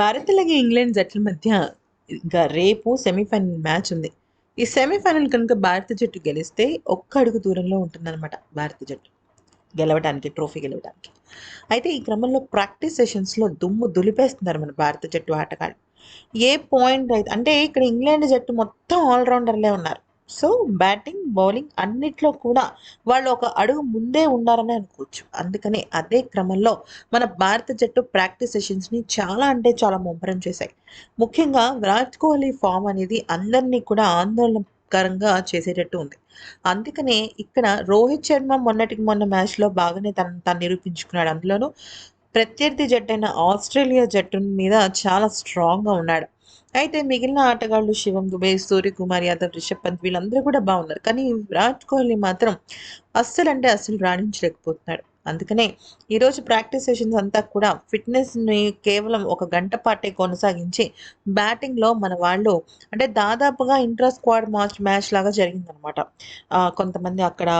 భారత్ అలాగే ఇంగ్లాండ్ జట్ల మధ్య ఇంకా రేపు సెమీఫైనల్ మ్యాచ్ ఉంది. ఈ సెమీఫైనల్ కనుక భారత జట్టు గెలిస్తే ఒక్క అడుగు దూరంలో ఉంటుందన్నమాట భారత జట్టు. గెలవడానికి ట్రోఫీ గెలవడానికి అయితే ఈ క్రమంలో ప్రాక్టీస్ సెషన్స్లో దుమ్ము దులిపేస్తున్నారు మన భారత జట్టు ఆటగాళ్ళు. ఏ పాయింట్ అయితే అంటే ఇక్కడ ఇంగ్లాండ్ జట్టు మొత్తం ఆల్రౌండర్లే ఉన్నారు. సో బ్యాటింగ్ బౌలింగ్ అన్నిట్లో కూడా వాళ్ళు ఒక అడుగు ముందే ఉన్నారని అనుకోవచ్చు. అందుకనే అదే క్రమంలో మన భారత జట్టు ప్రాక్టీస్ సెషన్స్ని చాలా అంటే చాలా ముమ్మరం చేశాయి. ముఖ్యంగా విరాట్ కోహ్లీ ఫామ్ అనేది అందరినీ కూడా ఆందోళనకరంగా చేసేటట్టు ఉంది. అందుకనే ఇక్కడ రోహిత్ శర్మ మొన్నటికి మొన్న మ్యాచ్లో బాగానే తను తను నిరూపించుకున్నాడు. అందులోనూ ప్రత్యర్థి జట్టు అయిన ఆస్ట్రేలియా జట్టు మీద చాలా స్ట్రాంగ్గా ఉన్నాడు. అయితే మిగిలిన ఆటగాళ్ళు శివం దుబే సూర్యకుమార్ యాదవ్ రిషబ్ పంత్ వీళ్ళందరూ కూడా బాగున్నారు. కానీ విరాట్ కోహ్లీ మాత్రం అస్సలు అంటే అస్సలు రాణించలేకపోతున్నాడు. అందుకనే ఈరోజు ప్రాక్టీస్ సెషన్స్ అంతా కూడా ఫిట్నెస్ని కేవలం ఒక గంట పాటే కొనసాగించి బ్యాటింగ్లో మన వాళ్ళు అంటే దాదాపుగా ఇంట్రా స్క్వాడ్ మ్యాచ్ మ్యాచ్ లాగా జరిగిందనమాట. కొంతమంది అక్కడ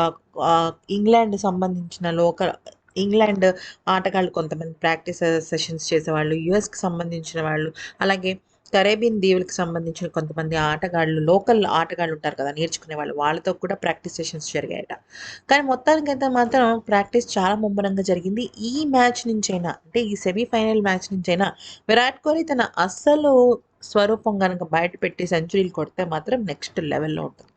ఇంగ్లాండ్ సంబంధించిన లోకల్ ఇంగ్లాండ్ ఆటగాళ్ళు కొంతమంది ప్రాక్టీస్ సెషన్స్ చేసేవాళ్ళు యుఎస్కి సంబంధించిన వాళ్ళు అలాగే కరేబియన్ దీవులకు సంబంధించిన కొంతమంది ఆటగాళ్ళు లోకల్ ఆటగాళ్ళు ఉంటారు కదా నేర్చుకునే వాళ్ళు. వాళ్ళతో కూడా ప్రాక్టీస్ సెషన్స్ జరిగాయట. కానీ మొత్తానికైతే మాత్రం ప్రాక్టీస్ చాలా ముమ్మరంగా జరిగింది. ఈ మ్యాచ్ నుంచైనా అంటే ఈ సెమీఫైనల్ మ్యాచ్ నుంచైనా విరాట్ కోహ్లీ తన అస్సలు స్వరూపం కనుక బయట పెట్టి సెంచరీలు కొడితే మాత్రం నెక్స్ట్ లెవెల్లో ఉంటుంది.